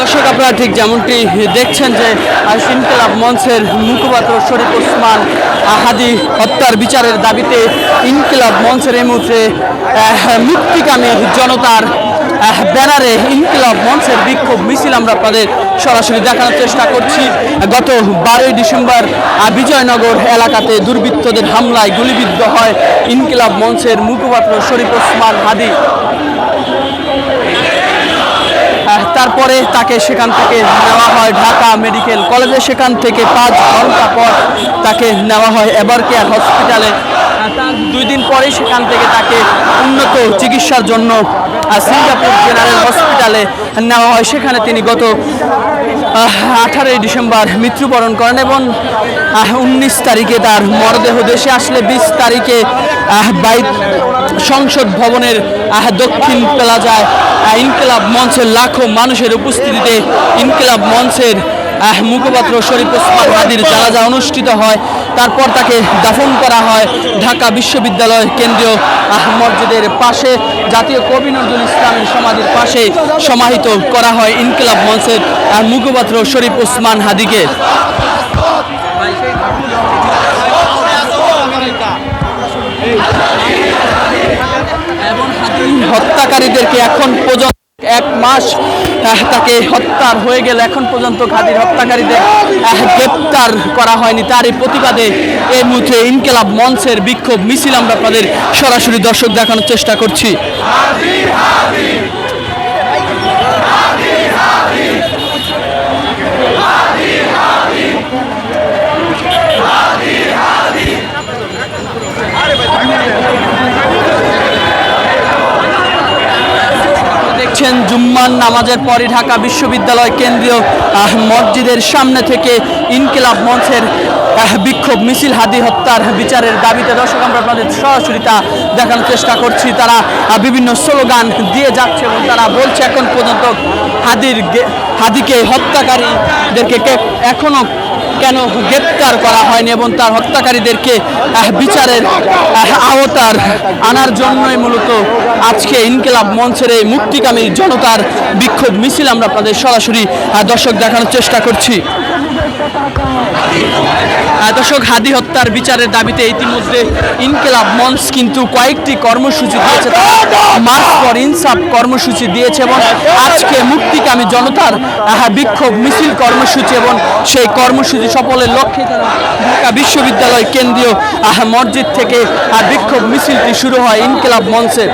দর্শক, আপনারা ঠিক যেমনটি দেখছেন যে ইনকিলাব মঞ্চের মুখপাত্র শরীফ ওসমান আহাদি হত্যার বিচারের দাবিতে ইনকিলাব মঞ্চের এই মুহূর্তে মুক্তিকামী জনতার ব্যানারে ইনকিলাব মঞ্চের বিক্ষোভ মিছিল আমরা আপনাদের সরাসরি দেখানোর চেষ্টা করছি। গত বারোই ডিসেম্বর বিজয়নগর এলাকাতে দুর্বৃত্তদের হামলায় গুলিবিদ্ধ হয় ইনকিলাব মঞ্চের মুখপাত্র শরীফ ওসমান হাদি তারপরে তাকে সেখান থেকে নেওয়া হয় ঢাকা মেডিকেল কলেজে। সেখান থেকে পাঁচ ঘণ্টা পর তাকে নেওয়া হয় এবার কেয়ার হসপিটালে দুই দিন পরেই সেখান থেকে তাকে উন্নত চিকিৎসার জন্য সিঙ্গাপুর জেনারেল হসপিটালে নেওয়া হয়। সেখানে তিনি গত আঠারোই ডিসেম্বর মৃত্যুবরণ করেন এবং উনিশ তারিখে তার মরদেহ দেশে আসলে বিশ তারিখে বাইত সংসদ ভবনের দক্ষিণ প্লাজায় ইনকিলাব মঞ্চের লাখো মানুষের উপস্থিতিতে ইনকিলাব মঞ্চের মুখপাত্র শরীফ ওসমান হাদির জানাজা অনুষ্ঠিত হয়। তারপর তাকে দাফন করা হয় ঢাকা বিশ্ববিদ্যালয় কেন্দ্রীয় মসজিদের পাশে। জাতীয় কবি নজরুল ইসলামের সমাধির পাশে সমাহিত করা হয় ইনকিলাব মঞ্চের মুখপাত্র শরীফ ওসমান হাদিকে। হত্যাকারীদেরকে এখন পর্যন্ত এক মাস তাকে হত্যার হয়ে গেলে এখন পর্যন্ত খাদির হত্যাকারীদের গ্রেপ্তার করা হয়নি। তারই প্রতিবাদে এই মুহূর্তে ইনকেলাব মঞ্চের বিক্ষোভ মিছিল আমরা আপনাদের সরাসরি দর্শক দেখানোর চেষ্টা করছি। দেখছেন জুম্মান নামাজের পরে ঢাকা বিশ্ববিদ্যালয় কেন্দ্রীয় মসজিদের সামনে থেকে ইনকিলাব মঞ্চের বিক্ষোভ, মিছিল, হাদি হত্যার বিচারের দাবিতে দর্শক, আমরা আপনাদের সরাসরি তা দেখানোর চেষ্টা করছি। তারা বিভিন্ন স্লোগান দিয়ে যাচ্ছে এবং তারা বলছে, এখন পর্যন্ত হাদির হাদিকে হত্যাকারীদেরকে কে- এখনও কেন গ্রেপ্তার করা হয়নি এবং তার হত্যাকারীদেরকে বিচারের আওতার আনার জন্যই মূলত আজকে ইনকিলাব মঞ্চের এই মুক্তিকামী জনতার বিক্ষোভ মিছিল আমরা আপনাদের সরাসরি দর্শক দেখানোর চেষ্টা করছি। দর্শক, হাদি হত্যার বিচারের দাবিতে ইতিমধ্যে ইনকিলাব মঞ্চ কিন্তু কয়েকটি কর্মসূচি দিয়েছে। মার্চ ফর ইনসাফ কর্মসূচি দিয়েছে এবং আজকে মুক্তিকামী জনতার বিক্ষোভ মিছিল কর্মসূচি এবং সেই কর্মসূচি সফলের লক্ষ্যে ঢাকা বিশ্ববিদ্যালয় কেন্দ্রীয় মসজিদ থেকে বিক্ষোভ মিছিলটি শুরু হয় ইনকিলাব মঞ্চে